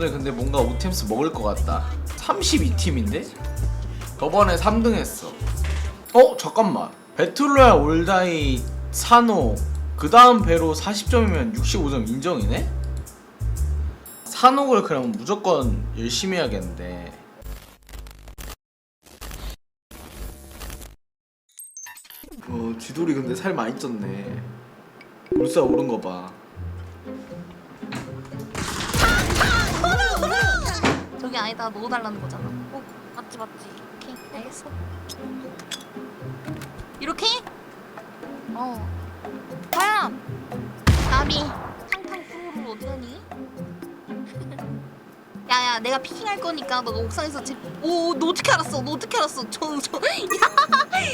오늘 근데 뭔가 오템스 먹을 것 같다 32팀인데? 저번에 3등 했어 어? 잠깐만 배틀로얄 올다이 산호 그 다음 배로 40점이면 65점 인정이네? 산옥을 그럼 무조건 열심히 해야겠는데 어 쥐돌이 근데 살 많이 쪘네 울사 오른 거봐 저기 아니다 넣어달라는 거잖아. 어 맞지 맞지. 오케이 알겠어. 이렇게? 어. 과연 나비 탕탕 프로를 어디 가니? 야야 내가 피킹할 거니까 너가 옥상에서 집. 오너 어떻게 알았어? 너 어떻게 알았어? 저저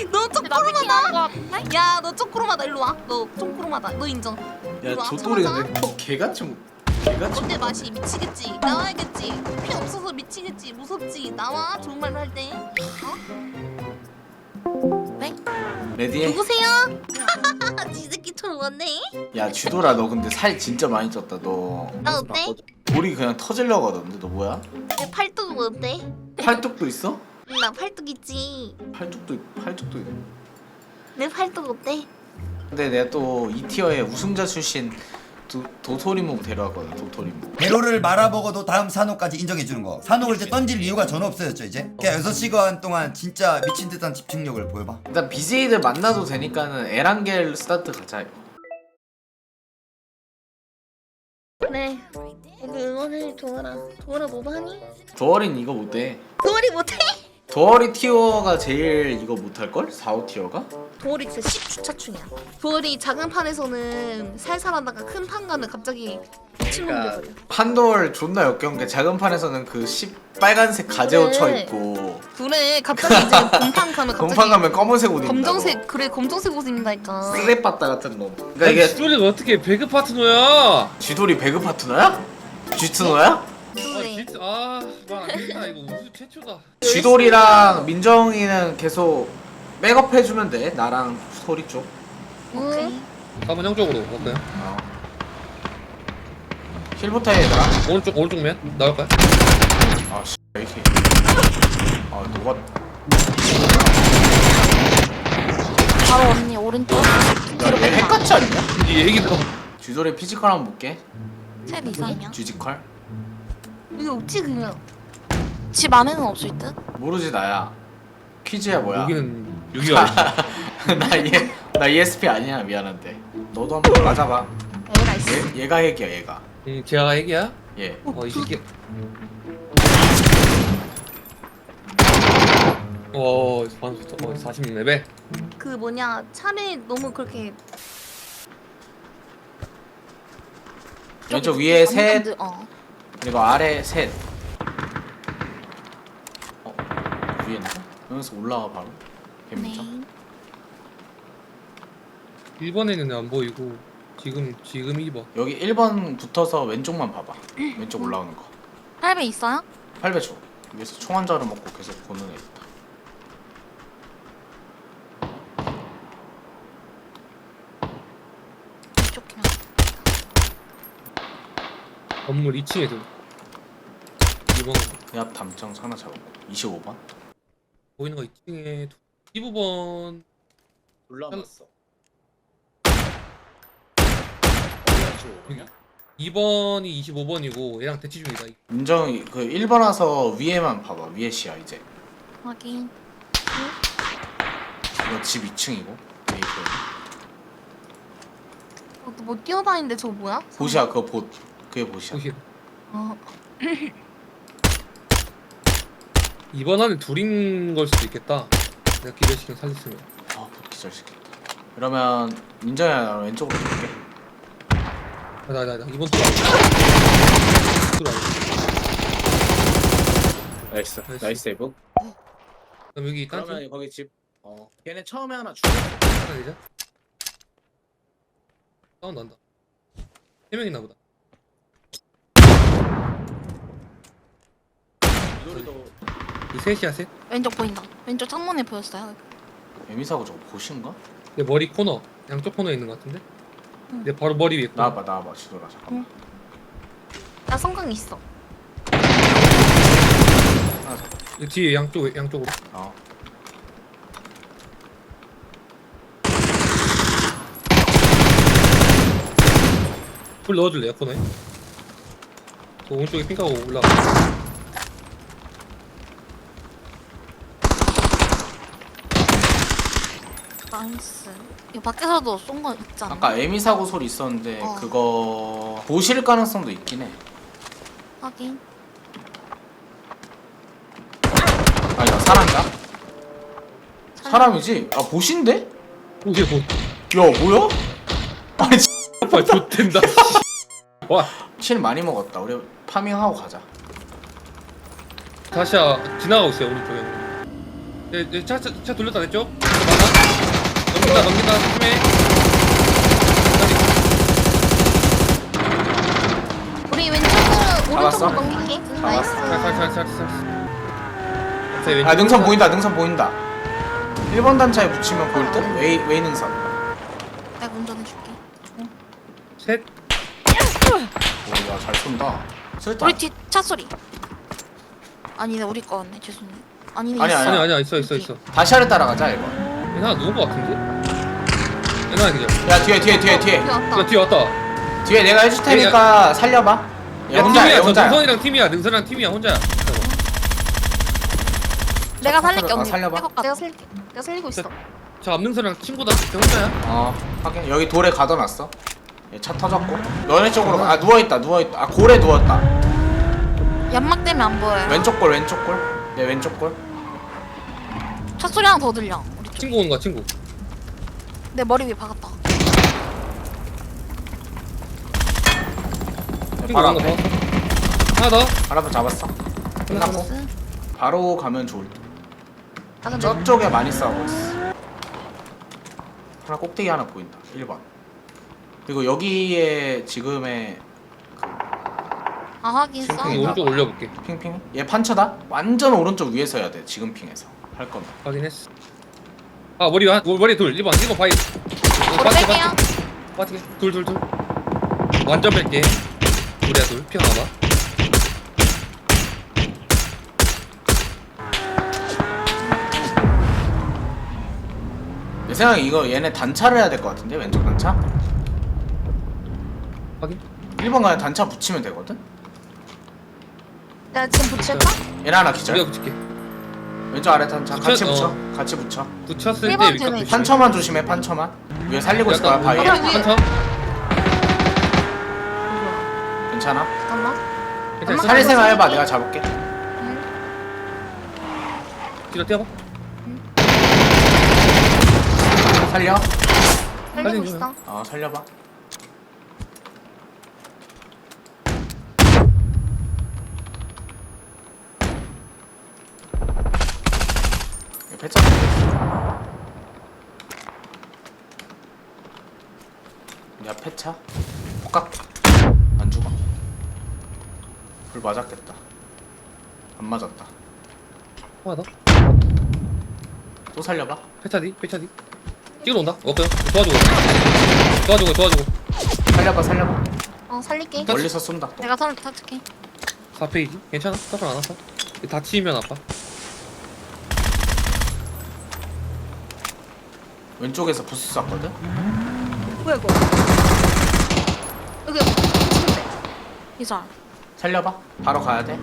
야너 쪼꼬로마다. 야너 쪼꼬로마다 일로 와. 너 쪼꼬로마다. 너 인정. 야 이거 조돌이 하자마자? 근데 뭐 개같이 개 어때 맛이 미치겠지 나와야겠지 피 없어서 미치겠지 무섭지 나와 좋은 말로 할때 어? 네? 레디해 누구세요? 지 새끼처럼 왔네 야 쥐돌아 너 근데 살 진짜 많이 쪘다 너 나 어때? 돌이 그냥 터질려고 하던데 너 뭐야? 내 팔뚝은 어때? 팔뚝도 있어? 응, 나 팔뚝 있지 팔뚝도 있- 팔뚝도 있네 내 팔뚝 어때? 근데 내가 또이 티어의 우승자 출신 도, 도토리묵 데려왔거든 도토리묵. 배로를 말아 먹어도 다음 산옥까지 인정해 주는 거. 산옥을 이제 던질 이유가 전혀 없어졌죠 이제? 그냥 6 시간 동안 진짜 미친 듯한 집중력을 보여봐. 일단 BJ들 만나도 되니까는 에란겔 스타트 가자. 이거 네. 오늘 응원해 조아라. 조아라 뭐 하니? 도어린 이거 못해. 도월이 못해? 도어리 티어가 제일 이거 못할걸? 4, 5 티어가? 도월이 진짜 10주차충이야 도월이 작은 판에서는 살살하다가 큰 판 가면 갑자기 미친놈 그러니까 돼버려 판돌 존나 역겨운 게 작은 판에서는 그 10, 빨간색 가제 옷 그래. 쳐입고 그래 갑자기 이제 공판 가면 갑자기 공판 가면 검은색 옷 입는다고 검정색 그래 검정색 옷 입는다니까 쓰레빠따 같은 놈 그러니까 이게 지돌이가 어떻게 배그 파트너야? 쥐돌이 배그 파트너야? 쥐트너야? 아 아말안 된다. 이거 우수 최초다. 쥐돌이랑 민정이는 계속 백업 해주면 돼. 나랑 소리 쪽. 오케이. 가면 형 쪽으로. 갈까요? 어. 힐부터 해 얘들아 오른쪽 오른쪽 면? 나올까요? 아 씨. 이렇게. 아 누가. 바로 언니 오른쪽. 야얘 핵같이 아니냐? 이 얘기가 쥐돌이 피지컬 한번 볼게. 셋 이상이야? 쥐지컬? 이게 없지 그냥 집 안에는 없을 듯? 모르지 나야. 퀴즈야 뭐야? 여기는 여기가 나얘 나 ESP 아니야 미안한데. 너도 한번 맞아봐. 애가 있어. 얘, 얘가 핵이야 얘가. 음, 제가 핵이야? 얘 어이 새끼. 어 반수 어 46레벨. 그 뭐냐 차를 너무 그렇게 왼쪽 위에 셋. 안 어. 그리고 아래 셋 어? 위에인가? 여기서 올라가 바로 네. 개미죠? 1번에는 안 보이고 지금 지금 2번. 여기 1번 붙어서 왼쪽만 봐봐 왼쪽 올라오는 거 할배 있어요? 8배초 위에서 총한 자루 먹고 계속 보는 애 있다 이쪽 그냥 건물 2층에도 2번 그앞 담장 하나 잡았고. 25번? 보이는 거 2층에 15번 올라왔어. 여기 2번이 25번이고 얘랑 대치 중이다. 민정이 그 1번 와서 위에만 봐봐. 위에 시야 이제. 확인. 이거 집 2층이고 어, 뭐 뛰어다니는데 저거 뭐야? 보시야 그거 봇 그게 보시야 보시. 어 2번 안에 둘인 걸 수도 있겠다. 내가 기대시킨 살렸으면. 아봇 기절시켰다 그러면 민정이야 나 왼쪽으로 줄게 아, 나, 나, 나, 2번 또또 나이스 나이스. 나이스 세이브 그럼 여기 딴 그러면 집 거기 집 어. 걔네 처음에 하나 죽였어 하나 되자. 사운드 난다. 세 명이나 보다. 이 셋이야 셋. 왼쪽 보인다 왼쪽 창문에 보였어요 에미사고 저거 보신가? 내 머리 코너 양쪽 코너에 있는 것 같은데. 내 바로 머리 위에 코너. 나와봐 나와봐 지도라 잠깐만 나 성강 있어. 이 뒤에 양쪽 양쪽으로. 어. 불 넣어줄래요 코너에? 저 오른쪽에 핑크하고 올라가. 나이스. 이거 밖에서도 쏜 거 있지 않나? 아까 에미 사고 소리 있었는데 어. 그거 보실 가능성도 있긴 해. 확인. 아니다 사람이다. 사람이지? 아 보신데? 이게 뭐? 야 뭐야? 아니 오빠 좋댄다. 와 실 많이 먹었다. 우리 파밍하고 가자. 다시야 지나가고 있어요 오른쪽에. 네, 네, 차, 차, 차 돌렸다 됐죠? 넘긴다 넘긴다 조심해. 우리 왼쪽으로 잡았어? 오른쪽으로 넘길게. 나이스. 살살살살살. 네, 아 능선 보인다. 능선 보인다. 1번 단차에 붙이면 보일 듯? 웨이 웨이 능선. 내가 운전해줄게. 셋. 오야잘 쏜다. 쓸다. 우리 뒤 차 소리. 아니네 우리 거였네 죄송해. 아니네 아니, 있어. 아니, 아니 아니야 있어 있어 있어. 다시아를 따라가자 이거. 얘 하나 누운 거 같은데? 얘 하나 그냥. 야 뒤에 뒤에 뒤에 뒤에 왔다. 야 뒤에 왔다. 뒤에 내가 해줄 테니까 살려봐. 야야 혼자야 팀이야 얘저 혼자야. 능선이랑 팀이야 능선이랑 팀이야 혼자야. 내가 살릴게 어, 언니. 살려봐. 백업 내가 살릴게. 내가 살리고 있어. 저 앞능선이랑 친구다. 쟤 혼자야. 어 확인. 여기 돌에 가둬놨어. 얘차 터졌고. 너네 쪽으로 가. 아 누워 있다 누워 있다. 아 골에 누웠다. 연막 때문에 안 보여요. 왼쪽 골 왼쪽 골. 내 왼쪽 골. 차 소리 하나 더 들려. 친구 오는 거야 친구. 내 머리 위에 박았다. 내 친구 바로 오는 거 앞에. 봐. 하나 더. 바로 앞에 잡았어. 끝났고. 나이스. 바로 가면 좋을 듯. 아 근데 저쪽에 많이 싸우고 있어. 하나 꼭대기 하나 보인다. 1번. 그리고 여기에 지금의 아 하긴. 핑이 이 오른쪽 올려볼게. 핑핑 얘 판쳐다? 완전 오른쪽 위에서 해야 돼. 지금 핑에서 할 거면. 확인했어. 아 머리 한 머리 둘 1번 1번 바이. 머리 뺄게요. 빠지게 둘둘 둘. 완전 뺄게. 둘이야 둘. 피 하나 봐. 내 생각에 이거 얘네 단차를 해야 될 것 같은데 왼쪽 단차? 확인. 1번 가면 단차 붙이면 되거든? 내가 지금 붙일까? 얘네 하나 우리가 기절 붙일게. 왼쪽 아래 단차 같이 붙여- 붙여 어. 같이 붙여 붙였을 일번 때 조심해. 판처만 조심해 판처만 위에 살리고 있을 거야 바위 약간- 한참. 괜찮아? 잠깐만. 괜찮아. 엄마 살릴 생각 해봐. 내가 잡을게 뒤로 뛰어봐. 살려 살리고 살리는 있어. 어 살려봐 패차 야 패차 폭각 안 죽어 불 맞았겠다 안 맞았다 하나 더. 또 살려봐 패차디 패차디. 찍으러 온다. 없어요. 도와주고. 도와주고 도와주고. 살려봐 살려봐 어 살릴게. 멀리서 쏜다 또. 내가 살 살릴게. 4페이지. 괜찮아. 서클 안 왔어. 다 치면 아파. 왼쪽에서 부스 쐈거든 뭐야 이거? 여기 침대. 이절. 살려봐 바로 가야 돼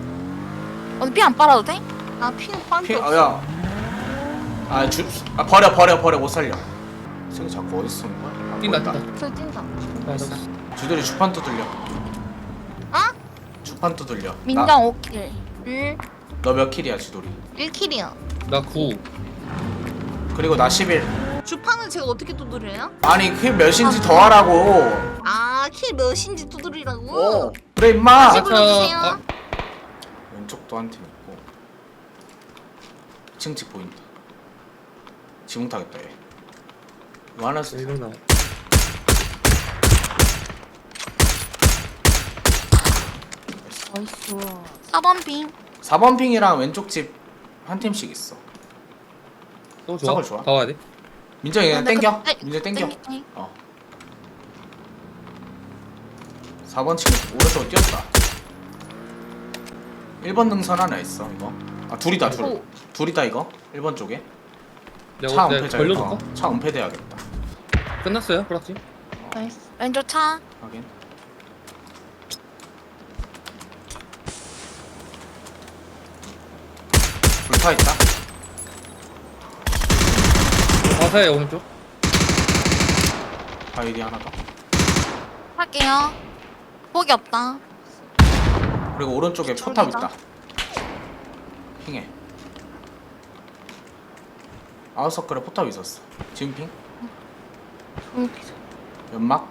언니 피안 빨아도 돼? 나피 빨 피, 아, 야. 아, 주, 아, 버려, 버려, 버려, 못 살려. 저기 자꾸 어디 쏘는 거야? 아, 뛴다 보인다. 뛴다. 저 뛴다. 주들이 주판 두들려. 아? 주판 두들려. 민정 5킬. 1 너몇 킬이야, 주돌이? 1킬이야. 나 9. 그리고 나 11. 주판을 제가 어떻게 두드려요? 아니, 킬 몇인지 더 하라고. 아, 킬 몇인지 두드리라고? 어. 그래, 임마. 다시 아, 불러주세요. 아. 왼쪽도 한 팀 있고. 2층 집 보인다. 지붕 타겠다, 얘. 이거 하나 쓰 나와. 나이스. 4번 빙. 4번 핑이랑 왼쪽 집 한 팀씩 있어. 또 좋아. 서클 좋아. 다 와야 돼. 민정이 그냥 근데 땡겨. 그- 네, 민정 땡겨. 땡겨. 어. 4번 친구 오른쪽으로 뛰었다. 1번 능선 하나 있어 이거. 아 둘이다 둘 오. 둘이다 이거 1번 쪽에 차 내가 은폐 내가 자 걸려놓을까? 어, 차 은폐돼야겠다 끝났어요 프락지 나이스. 왼쪽 차. 확인 불타 있다 화 사해 오른쪽 바이디 하나 더 할게요. 폭이 없다. 그리고 오른쪽에. 포탑 있다 핑해 아웃서클에 포탑 있었어 지금 핑 응. 연막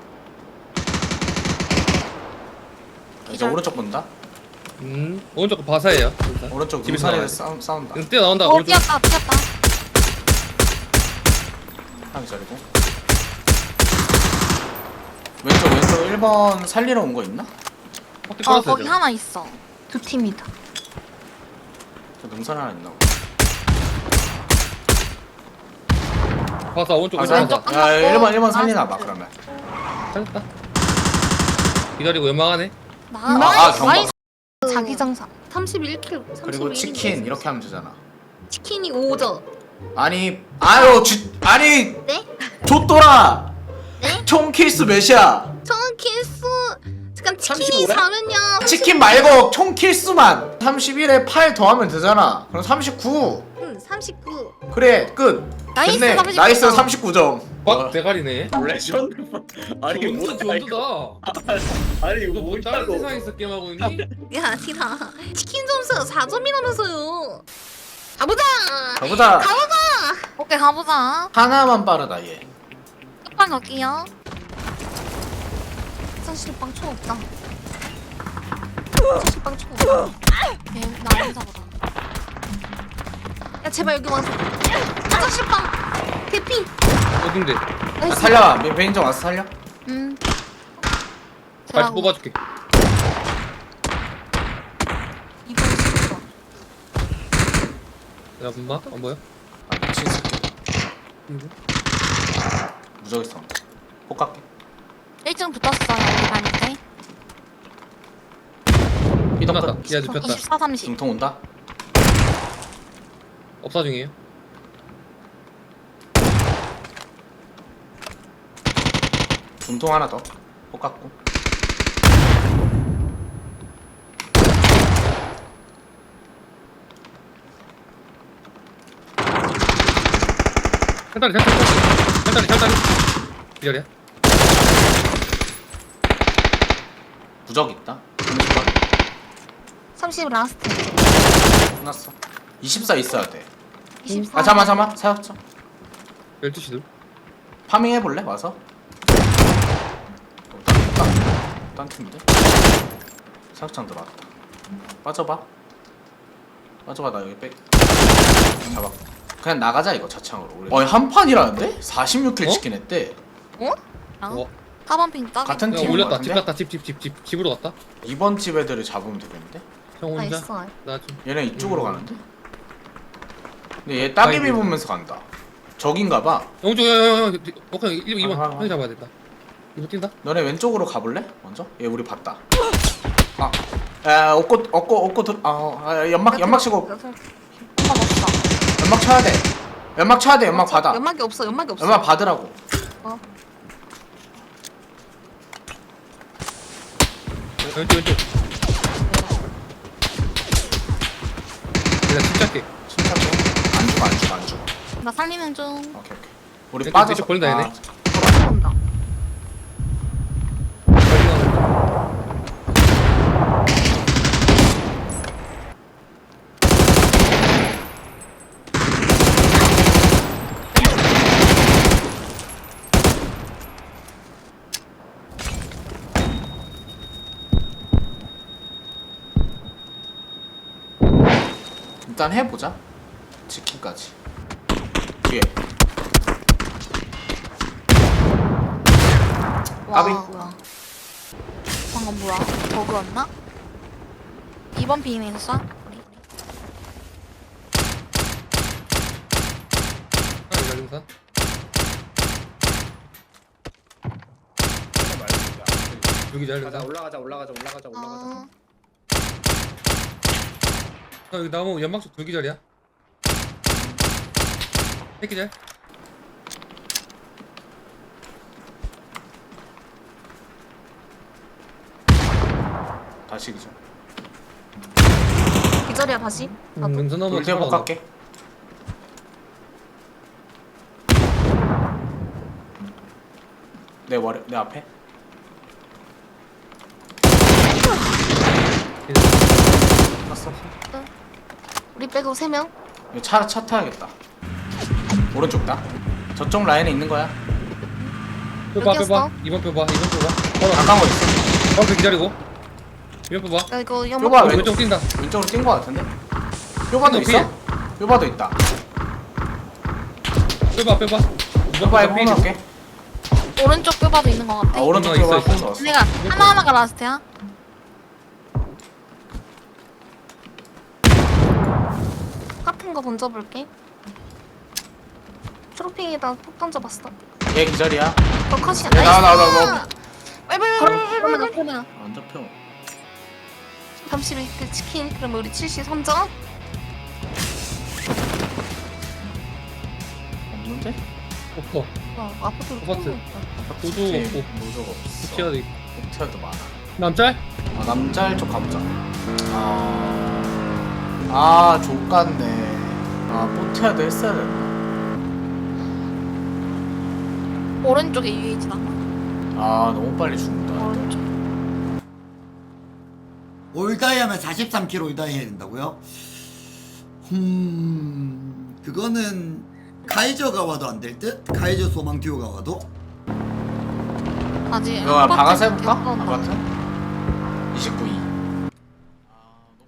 이제 기절. 오른쪽 본다 음 오른쪽 거 바사예요 일단. 오른쪽 나와요. 싸운, 싸운다 이거 뛰어 나온다 어, 오른쪽 뛰었다, 뛰었다. 잘리고 왼쪽 왼쪽 1번 살리러 온 거 있나? 바퀴 어, 거기 하나 있어. 두 팀이다. 저 능선 하나 있나 바사 오른쪽 아, 왼쪽 야 끝났고. 1번 1번 살리나 봐 아, 그러면 살렸다 기다리고 연막하네 나, 아, 나이스. 경박. 나이스. 자기 장사. 31킬. 그리고 치킨 이렇게 하면 되잖아 치킨이 5점. 아니 아유 주, 아니 네? 좆돌아 네? 총 킬수 몇이야 저는 킬수 잠깐 치킨이 35 래? 4면요. 치킨 말고 총 킬수만 31에 8 더하면 되잖아 그럼 39 응, 39. 그래 끝 나이스, 됐네 39 나이스 점. 39점 꽉 대가리네 레전드 아니 뭐야 이거 원두다 아니 이거 이거 뭐 다른 세상에서 게임하고 있니? 야, 아니라 치킨 점수가 4점이라면서요. 가보자. 가보자 가보자. 오케이, 가보자. 하나만 빠르다 얘 끝방 갈게요. 화장실 빵초 없다. 화장실 빵초 없다. 얘 나랑 잡아다. 야 제발 여기 와서 화장실 빵 개피. 어딘데? 아, 살려 매- 매니저 와서 살려 음. 들어가고. 뽑아줄게 이거 있어. 야 엄마 안 보여? 아 미친 새끼. 이거? 무적이 써 폭갈게. 1층 붙었어 여기 가는데. 삐덕 끝났다. 끝야 눕혔다. 24, 30. 중통 온다. 업사 중이에요? 중통 하나 더. 폭갔고 살다리 살다리 살다리 살다리 기다려. 무적 있다? 30 라스트. 끝났어. 24 있어야 돼아 24. 잠만 잠만. 사역자 12시 둘 파밍 해볼래? 와서? 어, 딴, 팀인데 사역장 들어왔다. 빠져봐. 빠져봐 나 여기 백 잡아 그냥 나가자 이거 자창으로 우리 한 판이라는데? 46킬 어? 치킨 했대 어? 어? 4번 핑 따. 같은 야것 올렸다 집 같은데? 갔다 집 집 집 집 집으로 갔다 이번 집 애들을 잡으면 되겠는데? 형 혼자 나이스. 나좀 얘네 이쪽으로 음. 가는데? 근데 얘 따개비 아이고. 보면서 간다 적인가 봐 영주 형 형 형 오케이 2번 아, 아, 아. 형이 잡아야 된다 이거 뛴다 너네 왼쪽으로 가볼래? 먼저? 얘 우리 봤다 아 야, 얻고 얻고 얻고 들 아, 아 연막 연막 치고 연막 없어. 연막 쳐야 돼 연막 쳐야 돼 연막 받아 연막이 없어. 연막이 없어. 연막 받으라고 왼쪽 왼쪽 내가 침착해 침착해 안 죽어 안 죽어 안 죽어 나 살리는 중. 오케이 오케이 우리 왼쪽, 빠져서 왼쪽 얘네. 아, 온다. 일단 해보자 치킨까지 뒤에 와, 까비. 뭐야. 방금 뭐야? 버그였나? 2번 빈에서 쏴? 우리. 잘림사 여기 가자 올라가자 올라가자 올라가자 올라가자 어. 아, 여기 나무 연막 쪽 돌기절이야. 새끼절. 다시 기절 기절이야 다시. 음, 나도. 능선 한번 돌대복 갈게 내 머리 내 앞에 갔어 우리 빼고 세 명. 이거 차, 차 타야겠다 오른쪽 다 저쪽 라인에 있는 거야 뼈봐? 뼈봐. 이번 뼈봐. 이번 뼈봐. 바로 가까운 거 있어 앞에 기다리고. 이번 뼈봐. 야 이거 연막. 뼈봐 왼쪽 왼쪽 뛴다. 왼쪽으로 뛴 거 같은데 왼쪽 있어? 뼈바도 있다 뼈봐 뼈봐. 이번 뼈봐 뽕 넣을게 오른쪽 뼈봐도 있는 것 같아. 아 오른쪽 있어, 뼈바 있어. 뽕 넣었어 내가 하나 하나가 라스트야. 똑같은 거 던져볼게. 트로핑에다 폭 던져봤어. 얘 기절이야 너 컷이야. 야, 나, 나, 나, 나. 그러면 그러면 안 잡혀 31대 치킨. 그러면 우리 73점. 없는데? 오퍼. 어, 아파트. 아파트. 도도 오케이, 없고. 노조가 없어 부티아도 있고. 포티아도 많아 남짤? 아 남짤 쪽 가보자 아... 아 족같네 아 포티아도 했어야 됐나 오른쪽에 유이지다. 아 너무 빨리 죽는다 오른쪽. 올다이 하면 43kg 올다이 해야 된다고요? 음 그거는 카이저가 와도 안 될 듯? 카이저 소망 듀오가 와도? 아직. 이거 방아쇠 해볼까? 아파트? 29이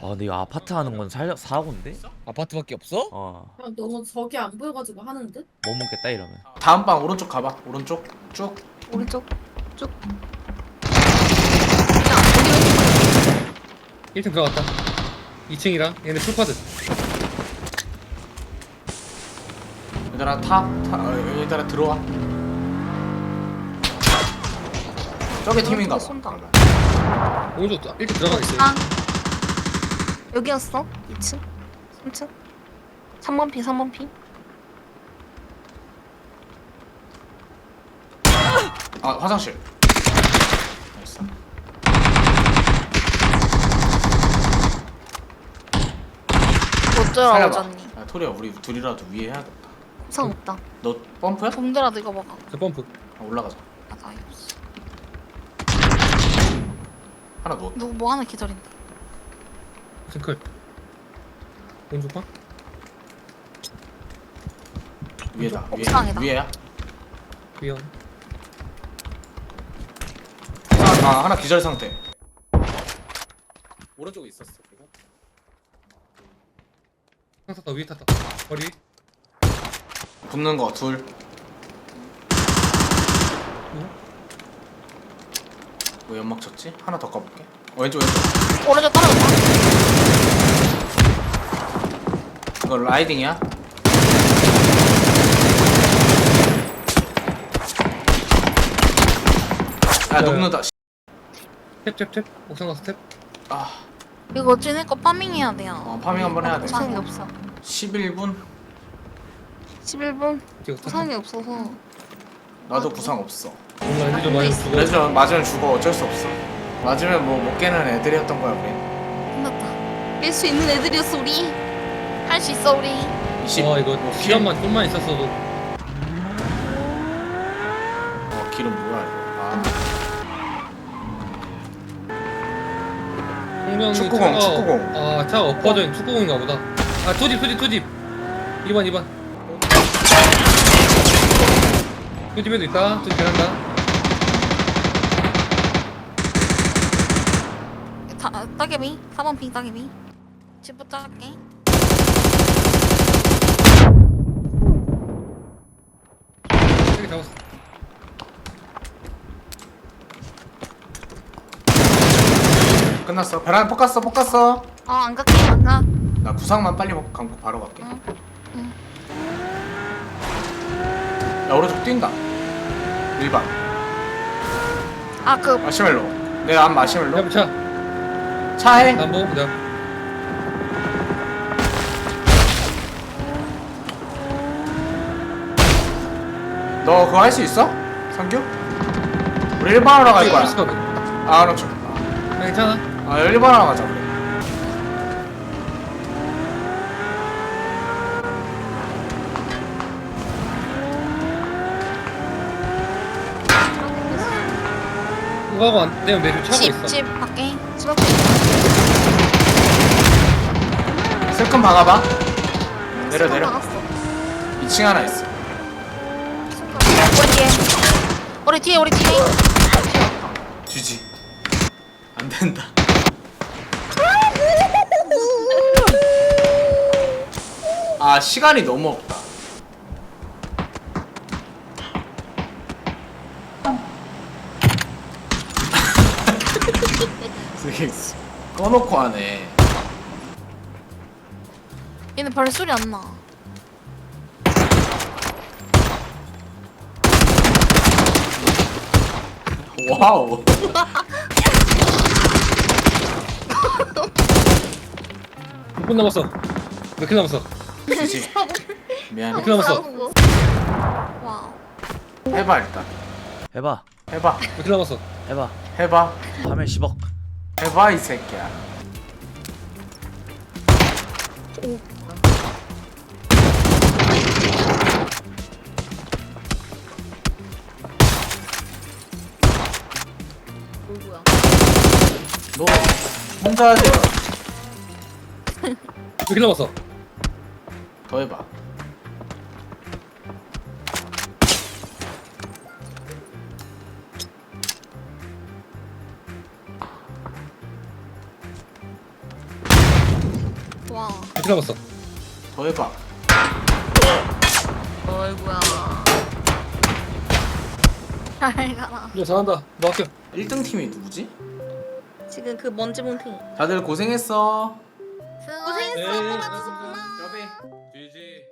아 근데 이거 아파트 하는 건 살, 사고인데? 아파트밖에 없어? 어못 아, 너무 저기 안 보여가지고 하는 듯? 먹겠다 이러면 다음 방 오른쪽 가봐 오른쪽 쭉 오른쪽 쭉. 1층 들어갔다. 2층이랑 얘네 풀파드. 얘들아 타, 타 어, 얘들아 들어와 저기 팀인가 봐 쏜다. 오른쪽 1층 들어가 있어. 아. 여기였어. 2층. 3층. 3번 피, 3번 피. 아 화장실 나이스. 어쩌라 살려봐 오졌니? 야 토리야 우리 둘이라도 위에 해야겠다 우상 없다. 너 펌프야? 봄들아도 이거 먹어. 저 펌프. 아, 올라가자 아, 나 없어. 하나 누웠다 누구 뭐 하나 기다린다. 층클. 오른쪽 방? 위에다 위에 옥상이다. 위에야 위험. 아, 아 하나 기절 상태 오른쪽에 있었어. 그리고. 상 탔다 위에 탔다. 머리. 붙는 거둘 왜 연막 쳤지? 하나 더 까볼게 어, 왼쪽 왼쪽 오른쪽 떨어졌다. 이거 라이딩이야? 야 녹는다 씨. 탭탭탭. 옥상 가서 탭. 아 이거 쟤네 거 파밍해야 돼요. 어, 파밍 한번 해야 돼 우상이 없어. 11분 11분. 이거 탔다. 우상이 없어서. 나도 없어 애들 좀 많이 죽어. 그래서 맞으면 죽어 어쩔 수 없어 맞으면 뭐 못 깨는 애들이었던 거야 우린 끝났다. 깰수 있는 애들이었어 우리. 할 수 있어 우리. 20와 이거? 시간만 좀만 있었어도 어 기름 뭐야 이거 홍명이 축구공, 차가- 축구공. 아 차가 엎어져 있는 축구공인가 보다 아 투집 투집 투집 2번 2번 투집에도 있다 투집 베란다 다, 따개비. 4번 핑 따개비. 집부터 할게. 세개 잡았어 아 끝났어. 베란다 폭 갔어 폭 갔어. 어, 안 갈게. 안 가. 나 구상만 빨리 먹고 감고 바로 갈게. 응. 야 오른쪽 뛴다. 1번 아, 그 마시멜로. 내가 안 마시멜로. 야차 차해. 남보 내 너 그거 할 수 있어? 성규? 우리 1번 하러 갈 거야 거든. 아 그렇죠 괜찮아. 아 1번 하러 가자 그래 그거 하고 안 되면 매주 차고 있어. 집집 밖에 집 앞에 슬금 박아봐 내려 내려 박았어 2층 하나 있어 우리 뒤에 우리 뒤에. 쥐지. 안 된다. 아 시간이 너무 없다. 되게 꺼놓고 하네. 얘는 발소리 안나 와우. 몇분 남았어? 몇 킬 남았어? 쥐지. 미안해. 몇킬 남았어? 와우. 해봐 일단. 해봐. 해봐. 몇킬 남았어? 해봐. 해봐. 하면 10억. 해봐 이 새끼야. 뭐 너 혼자 하지 몇킬 남았어? 더 해봐 와몇킬 남았어? 더 해봐 어이구야 잘 가라 너 잘한다. 너 학교. 1등 팀이 누구지? 지금 그 먼지 뭉탱이 다들 고생했어. 고생했어. 네, 여배 GG.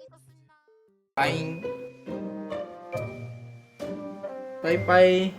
빠잉. 빠이빠이